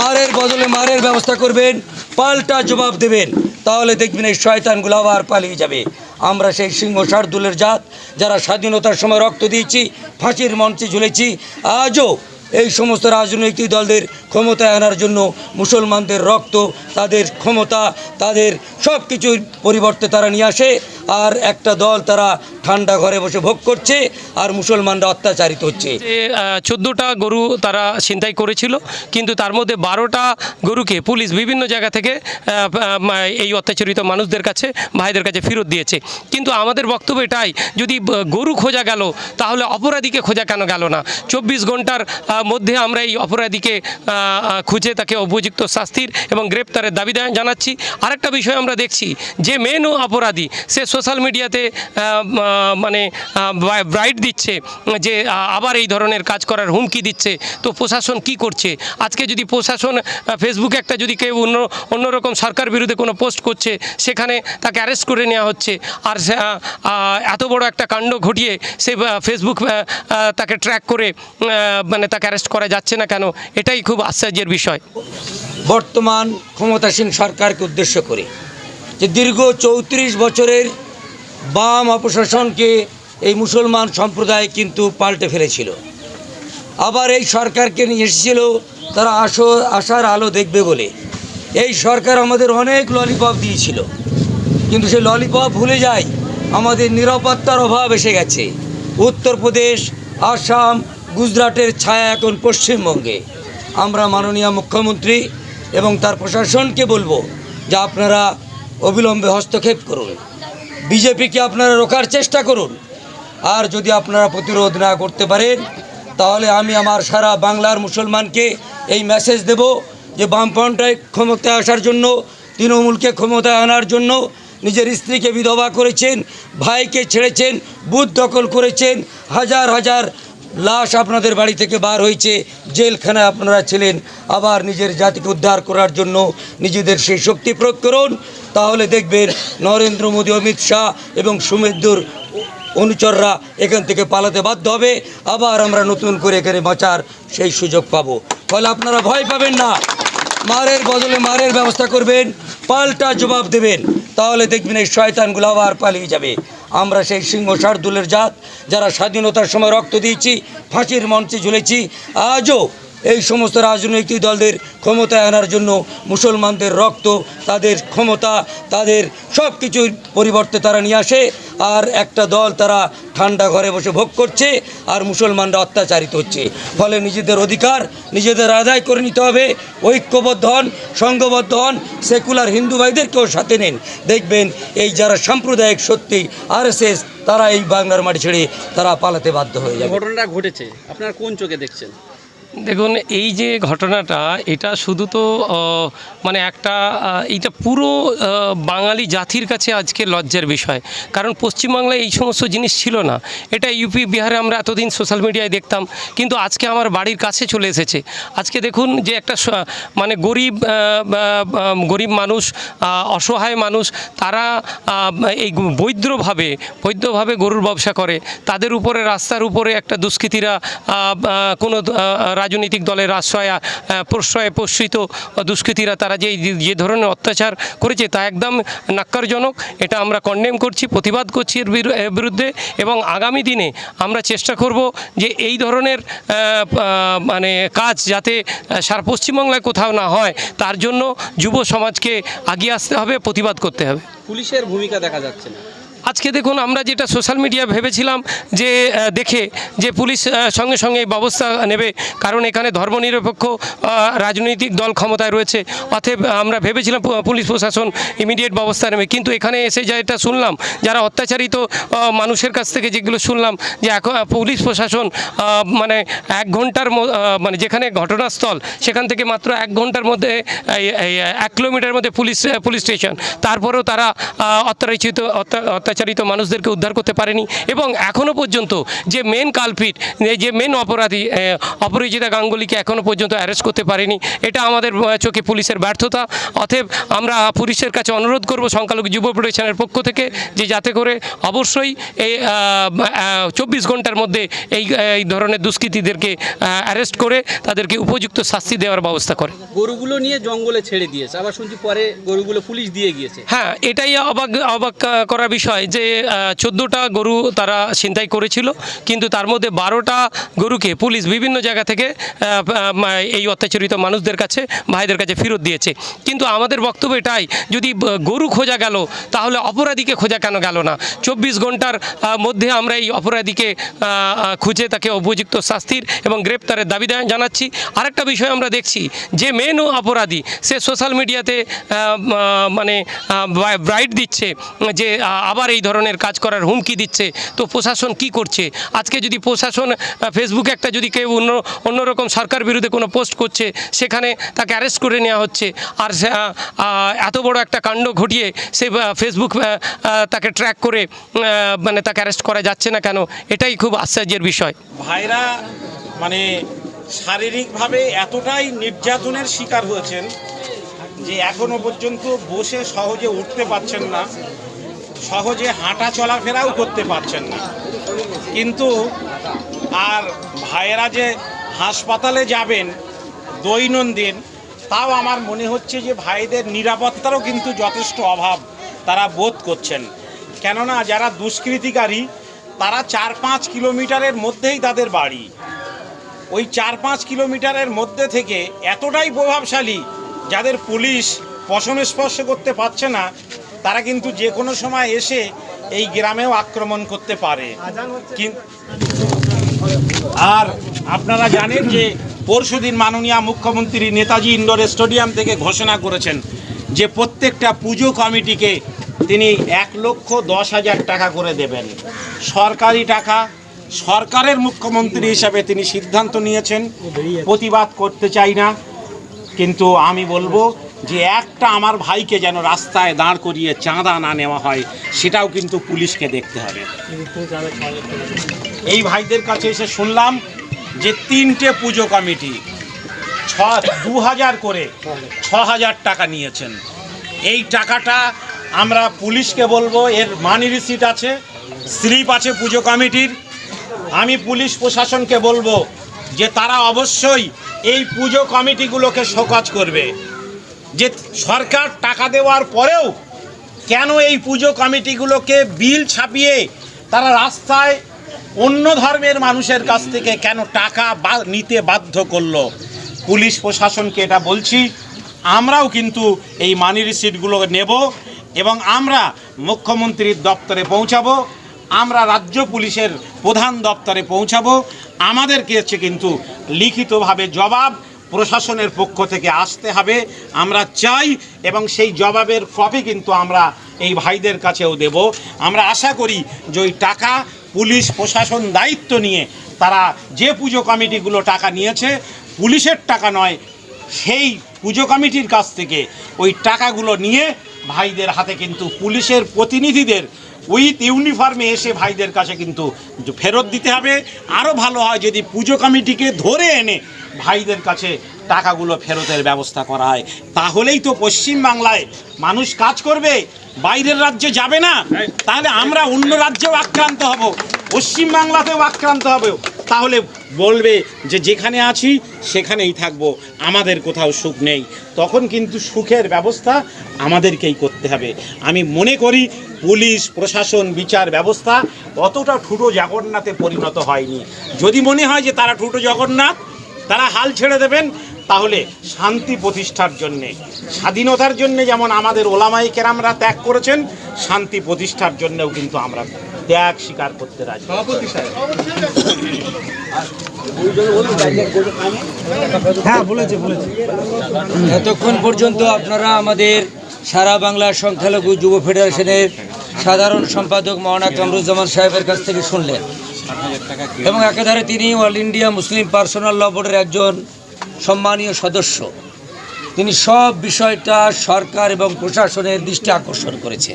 মারের বদলে মারের ব্যবস্থা করবেন, পাল্টা জবাব দেবেন, তাহলে দেখবেন এই শয়তানগুলো আবার পালিয়ে যাবে। আমরা সেই সিংহ শার্দুলের জাত, যারা স্বাধীনতার সময় রক্ত দিয়েছি, ফাঁসির মঞ্চে ঝুলেছি, আজও এই সমস্ত রাজনৈতিক দলদের ক্ষমতায় আনার জন্য মুসলমানদের রক্ত, তাদের ক্ষমতা, তাদের সব কিছুর পরিবর্তে তারা নিয়ে আসে। আর একটা দল তারা ঠান্ডা ঘরে বসে ভোগ করছে আর মুসলমানরা অত্যাচারিত হচ্ছে। চোদ্দোটা গরু তারা ছিনতাই করেছিল, কিন্তু তার মধ্যে বারোটা গরুকে পুলিশ বিভিন্ন জায়গা থেকে এই অত্যাচারিত মানুষদের কাছে, ভাইদের কাছে ফেরত দিয়েছে। কিন্তু আমাদের বক্তব্য এটাই, যদি গরু খোঁজা গেল, তাহলে অপরাধীকে খোঁজা কেন গেল না? চব্বিশ ঘণ্টার মধ্যে আমরা এই অপরাধীকে খুঁজে তাকে উপযুক্ত শাস্তির এবং গ্রেপ্তারের দাবি জানাচ্ছি। আরেকটা বিষয় আমরা দেখছি, যে মেন ও অপরাধী, সে সোশ্যাল মিডিয়াতে মানে ব্রাইট দিচ্ছে, যে আবার এই ধরনের কাজ করার হুমকি দিচ্ছে। তো প্রশাসন কি করছে? আজকে যদি প্রশাসন ফেসবুকে একটা যদি কেউ অন্য, অন্যরকম সরকার বিরুদ্ধে কোনো পোস্ট করছে, সেখানে তাকে অ্যারেস্ট করে নেওয়া হচ্ছে। আর এত বড় একটা কাণ্ড ঘটিয়ে সে ফেসবুক তাকে ট্র্যাক করে মানে তাকে অ্যারেস্ট করা যাচ্ছে না কেন? এটাই খুব আশ্চর্যের বিষয়। বর্তমান ক্ষমতাসীন সরকারকে উদ্দেশ্য করে যে দীর্ঘ চৌত্রিশ বছরের বাম অপশাসনকে এই মুসলমান সম্প্রদায় কিন্তু পাল্টে ফেলেছিল। আবার এই সরকারকে নিয়ে এসেছিল, তারা আসো আসার আলো দেখবে বলে। এই সরকার আমাদের অনেক ললিপপ দিয়েছিল, কিন্তু সেই ললিপপ ভুলে যায় আমাদের নিরাপত্তার অভাব এসে গেছে। উত্তরপ্রদেশ, আসাম, গুজরাটের ছায়া এখন পশ্চিমবঙ্গে। আমরা মাননীয় মুখ্যমন্ত্রী এবং তার প্রশাসনকে বলব যে আপনারা অবিলম্বে হস্তক্ষেপ করুন। বিজেপিকে আপনারা রোকার চেষ্টা করুন। আর যদি আপনারা প্রতিরোধ না করতে পারেন, তাহলে আমি আমার সারা বাংলার মুসলমানকে এই মেসেজ দেব যে বামপন্থায় ক্ষমতায় আসার জন্য, তৃণমূলকে ক্ষমতায় আনার জন্য নিজের স্ত্রীকে বিধবা করেছেন, ভাইকে ছেড়েছেন, বুথ দখল করেছেন, হাজার হাজার লাশ আপনাদের বাড়ি থেকে বার হয়েছে। জেলখানায় আপনারা ছিলেন, আবার নিজের জাতিকে উদ্ধার করার জন্য নিজেদের সেই শক্তি প্রয়োগ করুন। তাহলে দেখবেন নরেন্দ্র মোদী, অমিত শাহ এবং সুমেন্দুর অনুচররা এখান থেকে পালাতে বাধ্য হবে। আবার আমরা নতুন করে এখানে বাঁচার সেই সুযোগ পাবো। ফলে আপনারা ভয় পাবেন না। মারের বদলে মারের ব্যবস্থা করবেন, পাল্টা জবাব দেবেন। তাহলে দেখবেন এই শয়তানগুলো আবার পালিয়ে যাবে। আমরা সেই সিংহ শার্দুলের জাত যারা স্বাধীনতার সময় রক্ত দিয়েছি ফাঁসির মঞ্চে ঝুলেছি আজও এই সমস্ত রাজনৈতিক দলদের ক্ষমতায় আনার জন্য মুসলমানদের রক্ত, তাদের ক্ষমতা, তাদের সব কিছুর পরিবর্তে তারা নিয়ে আসে। আর একটা দল তারা ঠান্ডা ঘরে বসে ভোগ করছে আর মুসলমানরা অত্যাচারিত হচ্ছে। ফলে নিজেদের অধিকার, নিজেদের আদায় করে নিতে হবে। ঐক্যবদ্ধ হন, সংঘবদ্ধ হন, সেকুলার হিন্দু ভাইদেরকেও সাথে নেন। দেখবেন এই যারা সাম্প্রদায়িক সত্যি আরএসএস, তারা এই বাংলার মাটি ছেড়ে তারা পালাতে বাধ্য হয়ে যাবে। ঘটনাটা ঘটেছে। আপনার কোন চোখে দেখছেন? দেখুন, এই যে ঘটনাটা, এটা শুধু তো মানে একটা এইটা পুরো বাঙালি জাতির কাছে আজকে লজ্জার বিষয়। কারণ পশ্চিমবাংলায় এই সমস্ত জিনিস ছিল না। এটা ইউপি বিহারে আমরা এতদিন সোশ্যাল মিডিয়ায় দেখতাম, কিন্তু আজকে আমার বাড়ির কাছে চলে এসেছে। আজকে দেখুন যে একটা মানে গরিব গরিব মানুষ অসহায় মানুষ, তারা এই বৈদ্যভাবে বৈধভাবে গরুর ব্যবসা করে। তাদের উপরে, রাস্তার উপরে একটা দুষ্কৃতীরা কোনো রাজনৈতিক দলের আশ্রয় প্রশ্রয়ে প্রশ্রিত দুষ্কৃতীরা তারা যে যে ধরনের অত্যাচার করেছে তা একদম নাক্কারজনক। এটা আমরা কন্ডেম করছি, প্রতিবাদ করছি এর বিরু- বিরুদ্ধে এবং আগামী দিনে আমরা চেষ্টা করব যে এই ধরনের মানে কাজ যাতে সারা পশ্চিমবাংলায় কোথাও না হয়, তার জন্য যুব সমাজকে আগিয়ে আসতে হবে, প্রতিবাদ করতে হবে। পুলিশের ভূমিকা দেখা যাচ্ছে না। আজকে দেখুন আমরা যেটা সোশ্যাল মিডিয়া ভেবেছিলাম যে দেখে যে পুলিশ সঙ্গে সঙ্গে ব্যবস্থা নেবে, কারণ এখানে ধর্মনিরপেক্ষ রাজনৈতিক দল ক্ষমতায় রয়েছে, অতএব আমরা ভেবেছিলাম পুলিশ প্রশাসন ইমিডিয়েট ব্যবস্থা নেবে, কিন্তু এখানে এসে যা এটা শুনলাম, যারা অত্যাচারিত মানুষের কাছ থেকে যেগুলো শুনলাম, যে এখন পুলিশ প্রশাসন মানে এক ঘণ্টার মানে যেখানে ঘটনাস্থল, সেখান থেকে মাত্র এক ঘণ্টার মধ্যে এক কিলোমিটার মধ্যে পুলিশ পুলিশ স্টেশন, তারপরেও তারা অত্যাচারিত অত্যা- অত্যাচারিত পাচারিত মানুষদেরকে উদ্ধার করতে পারেনি এবং এখনও পর্যন্ত যে মেন কালপিট যে মেন অপরাধী আহ, অপরাজিতা গাঙ্গুলিকে এখনও পর্যন্ত অ্যারেস্ট করতে পারেনি এটা আমাদের চোখে পুলিশের ব্যর্থতা। অতএব আমরা পুলিশের কাছে অনুরোধ করব সংখ্যালঘু যুব ফেডারেশনের পক্ষ থেকে যে যাতে করে অবশ্যই এই চব্বিশ ঘণ্টার মধ্যে এই এই ধরনের দুষ্কৃতীদেরকে অ্যারেস্ট করে তাদেরকে উপযুক্ত শাস্তি দেওয়ার ব্যবস্থা করে। গরুগুলো নিয়ে জঙ্গলে ছেড়ে দিয়েছে। আবার শুনছি পরে গরুগুলো পুলিশ দিয়ে গিয়েছে। হ্যাঁ এটাই অবাক অবাক করার বিষয় যে চোদ্দোটা গরু তারা ছিনতাই করেছিল, কিন্তু তার মধ্যে বারোটা গরুকে পুলিশ বিভিন্ন জায়গা থেকে এই অত্যাচারিত মানুষদের কাছে, ভাইদের কাছে ফেরত দিয়েছে। কিন্তু আমাদের বক্তব্য এটাই, যদি গরু খোঁজা গেল, তাহলে অপরাধীকে খোঁজা কেন গেল না? চব্বিশ ঘণ্টার মধ্যে আমরা এই অপরাধীকে খুঁজে তাকে উপযুক্ত শাস্তির এবং গ্রেপ্তারের দাবি জানাচ্ছি। আরেকটা বিষয় আমরা দেখছি, যে মেন অপরাধী, সে সোশ্যাল মিডিয়াতে মানে ব্রাইট দিচ্ছে, যে আবার এই ধরনের কাজ করার হুমকি দিচ্ছে। তো প্রশাসন কি করছে? আজকে যদি প্রশাসন ফেসবুকে একটা যদি কেউ অন্য, অন্যরকম সরকার বিরুদ্ধে কোনো পোস্ট করছে, সেখানে তাকে অ্যারেস্ট করে নেওয়া হচ্ছে। আর এত বড় একটা কাণ্ড ঘটিয়ে সে ফেসবুক তাকে ট্র্যাক করে মানে তাকে অ্যারেস্ট করা যাচ্ছে না কেন? এটাই খুব আশ্চর্যের বিষয়। ভাইরা মানে শারীরিকভাবে এতটাই নির্যাতনের শিকার হয়েছেন যে এখনও পর্যন্ত বসে সহজে উঠতে পারছেন না। সহজে হাঁটা চলাফেরাও করতে পারছেন না। কিন্তু আর ভাইয়েরা যে হাসপাতালে যাবেন দৈনন্দিন, তাও আমার মনে হচ্ছে যে ভাইদের নিরাপত্তারও কিন্তু যথেষ্ট অভাব তারা বোধ করছেন। কেননা যারা দুষ্কৃতিকারী, তারা চার পাঁচ কিলোমিটারের মধ্যেই তাদের বাড়ি। ওই চার পাঁচ কিলোমিটারের মধ্যে থেকে এতটাই প্রভাবশালী যাদের পুলিশ পশম স্পর্শ করতে পারছে না তারা কিন্তু যে কোনো সময় এসে এই গ্রামেও আক্রমণ করতে পারে। আর আপনারা জানেন যে পরশুদিন মাননীয় মুখ্যমন্ত্রী নেতাজি ইন্ডোর স্টেডিয়াম থেকে ঘোষণা করেছেন যে প্রত্যেকটা পুজো কমিটিকে তিনি এক লক্ষ দশ হাজার টাকা করে দেবেন। সরকারি টাকা, সরকারের মুখ্যমন্ত্রী হিসাবে তিনি সিদ্ধান্ত নিয়েছেন। প্রতিবাদ করতে চাই না, কিন্তু আমি বলব যে একটা আমার ভাইকে যেন রাস্তায় দাঁড় করিয়ে চাঁদা না নেওয়া হয়, সেটাও কিন্তু পুলিশকে দেখতে হবে। এই ভাইদের কাছে এসে শুনলাম যে তিনটে পুজো কমিটি, ছ, দু হাজার করে ছ হাজার টাকা নিয়েছেন। এই টাকাটা আমরা পুলিশকে বলব, এর মানি রিসিট আছে, স্লিপ আছে পুজো কমিটির। আমি পুলিশ প্রশাসনকে বলব যে তারা অবশ্যই এই পুজো কমিটিগুলোকে শোকজ করবে। যে সরকার টাকা দেওয়ার পরেও কেন এই পুজো কমিটিগুলোকে বিল ছাপিয়ে তারা রাস্তায় অন্য ধর্মের মানুষের কাছ থেকে কেন টাকা নিতে বাধ্য করল? পুলিশ প্রশাসনকে এটা বলছি, আমরাও কিন্তু এই মানি রিসিটগুলো নেব এবং আমরা মুখ্যমন্ত্রীর দপ্তরে পৌঁছাবো, আমরা রাজ্য পুলিশের প্রধান দপ্তরে পৌঁছাবো। আমাদেরকে হচ্ছে কিন্তু লিখিতভাবে জবাব প্রশাসনের পক্ষ থেকে আসতে হবে। আমরা চাই এবং সেই জবাবের কপি কিন্তু আমরা এই ভাইদের কাছেও দেব। আমরা আশা করি যে ওই টাকা পুলিশ প্রশাসন দায়িত্ব নিয়ে তারা যে পুজো কমিটিগুলো টাকা নিয়েছে, পুলিশের টাকা নয়, সেই পুজো কমিটির কাছ থেকে ওই টাকাগুলো নিয়ে ভাইদের হাতে কিন্তু পুলিশের প্রতিনিধিদের উইথ ইউনিফর্মে এসে ভাইদের কাছে কিন্তু ফেরত দিতে হবে। আরও ভালো হয় যদি পুজো কমিটিকে ধরে এনে ভাইদের কাছে টাকাগুলো ফেরতের ব্যবস্থা করা হয়। তাহলেই তো পশ্চিমবাংলায় মানুষ কাজ করবে। বাইরের রাজ্যে যাবে না। তাহলে আমরা অন্য রাজ্যেও আক্রান্ত হব। পশ্চিমবাংলাতেও আক্রান্ত হবে। তাহলে বলবে যে যেখানে আছি সেখানেই থাকব, আমাদের কোথাও সুখ নেই। তখন কিন্তু সুখের ব্যবস্থা আমাদেরকেই করতে হবে। আমি মনে করি পুলিশ, প্রশাসন, বিচার ব্যবস্থা অতটা ঠুটো জগন্নাথে পরিণত হয়নি। যদি মনে হয় যে তারা ঠুটো জগন্নাথ, তারা হাল ছেড়ে দেবেন, তাহলে শান্তি প্রতিষ্ঠার জন্যে, স্বাধীনতার জন্যে যেমন আমাদের ওলামাই কেরামরা ত্যাগ করেছেন, শান্তি প্রতিষ্ঠার জন্যেও কিন্তু আমরা ত্যাগ স্বীকার করতে রাজি এতক্ষণ পর্যন্ত আপনারা আমাদের সারা বাংলার সংখ্যালঘু যুব ফেডারেশনের সাধারণ সম্পাদক মৌলানা কামরুজ্জামান সাহেবের কাছ থেকে শুনলেন। এবং একাধারে তিনি All India Muslim Personal Law বোর্ডের একজন সম্মানীয় সদস্য। তিনি সব বিষয়টা সরকার এবং প্রশাসনের দৃষ্টি আকর্ষণ করেছেন।